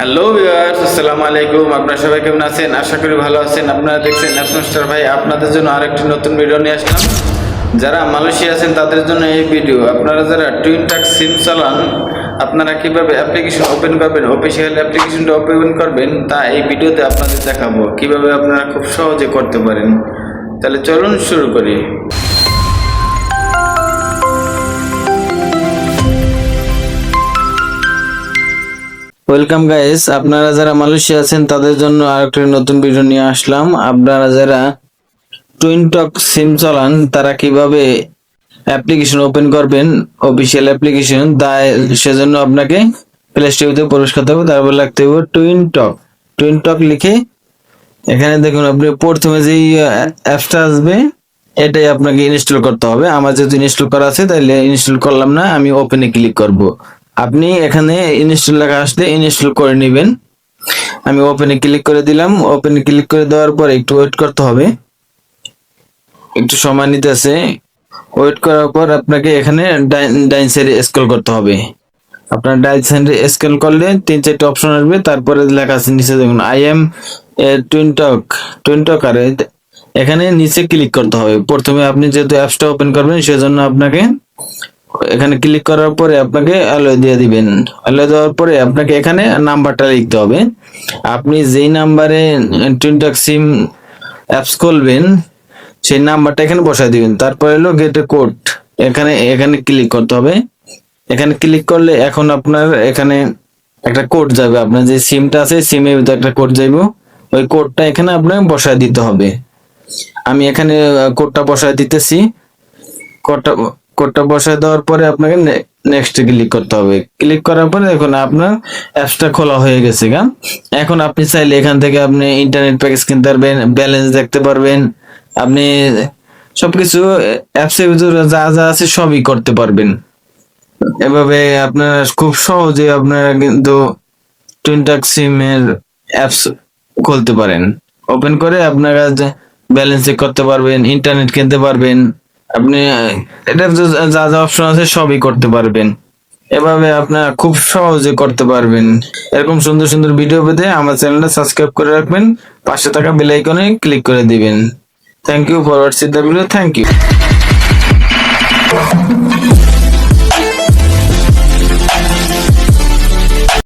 Hello viewers আসসালামু আলাইকুম আপনারা সবাই কেমন আছেন? আশা করি ভালো আছেন। আপনারা দেখছেন ন্যাশনাল স্টার ভাই, আপনাদের জন্য আরেকটি নতুন ভিডিও নিয়ে আসলাম। যারা মালয়েশিয়া আছেন, তাদের জন্য এই ভিডিও আপনারা যারা টুইন টাক সিম চালান, আপনারা কীভাবে অ্যাপ্লিকেশন ওপেন করবেন অফিসিয়াল অ্যাপ্লিকেশনটা ওপেন করবেন, তা এই ভিডিওতে আপনাদের দেখাবো। কীভাবে আপনারা খুব সহজে করতে পারেন। তাহলে চলুন শুরু করি। ওয়েলকাম গাইস আপনারা যারা মালয়েশিয়া আছেন, তাদের জন্য আরেকটি নতুন ভিডিও নিয়ে আসলাম। আপনারা যারা টুইন টক সিম চালান, তারা কীভাবে অ্যাপ্লিকেশন ওপেন করবেন অফিসিয়াল অ্যাপ্লিকেশন তাই সেজন্য আপনাকে প্লে স্টোরে প্রবেশ করতে হবে, তারপর লাগতে হবে টুইন টক টুইন টক লিখে এখানে দেখুন, আপনি প্রথমে যেই অ্যাপসটা আসবে, এটাই আপনাকে ইনস্টল করতে হবে। আমার যেহেতু ইনস্টল করা আছে তাহলে ইনস্টল করলাম না, আমি ওপেনে ক্লিক করব। আপনি এখানে ইনস্টল লেখা আসলে ইনস্টল করে নেবেন। আমি ওপেনে ক্লিক করে দিলাম। ওপেনে ক্লিক করে দেওয়ার পর একটু ওয়েট করতে হবে। একটু সময় নিতেছে ওয়েট করার পর আপনাকে এখানে ডাইন- সাইডে স্ক্রল করতে হবে। আপনার ডাইন সাইডে স্ক্রল করলে তিন, চারটে অপশন আসবে। তারপরে লেখা আছে নিচে দেখুন I am twin talk twin আর এখানে নিচে ক্লিক করতে হবে। প্রথমে আপনি যেহেতু অ্যাপসটা ওপেন করবেন, সেজন্য আপনাকে এখানে ক্লিক করার পরে আপনাকে অ্যালো দিয়ে দিবেন। অ্যালো দেওয়ার পরে আপনাকে এখানে নাম্বারটা লিখতে হবে। আপনি যেই নাম্বারে টুইনটক সিম অ্যাপস খুলবেন, সেই নাম্বারটা এখানে বসায় দিবেন। তারপরে হলো গেটে কোড এখানে এখানে ক্লিক করতে হবে। এখানে ক্লিক করলে এখন আপনার এখানে একটা কোড যাবে। আপনার যে সিমটা আছে সিমের ভিতরে একটা কোড যাইব। ওই কোডটা এখানে আপনাকে বসায় দিতে হবে। আমি এখানে কোডটা বসায় দিতেছি। কোডটা কোডটা বসায় দেওয়ার পরে আপনাকে নেক্সট ক্লিক করতে হবে। ক্লিক করার পরে দেখুন আপনার অ্যাপসটা খোলা হয়ে গেছে গা এখন আপনি চাইলে এখান থেকে আপনি ইন্টারনেট প্যাকেজ কিনতে পারবেন ব্যালেন্স দেখতে পারবেন। আপনি সবকিছু অ্যাপসের ভিতরে যা যা আছে সবই করতে পারবেন। এভাবে আপনারা খুব সহজে আপনারা কিন্তু টুইনটাক সিমের অ্যাপস খুলতে পারেন। ওপেন করে আপনারা ব্যালেন্স চেক করতে পারবেন ইন্টারনেট কিনতে পারবেন। আপনি, এটা যা যা অপশন আছে সবই করতে পারবেন। এভাবে আপনারা খুব সহজে করতে পারবেন। এরকম সুন্দর সুন্দর ভিডিও পেতে আমার চ্যানেলটা সাবস্ক্রাইব করে রাখবেন। পাশে থাকা বেল আইকনে ক্লিক করে দিবেন। Thank you for watching the video thank you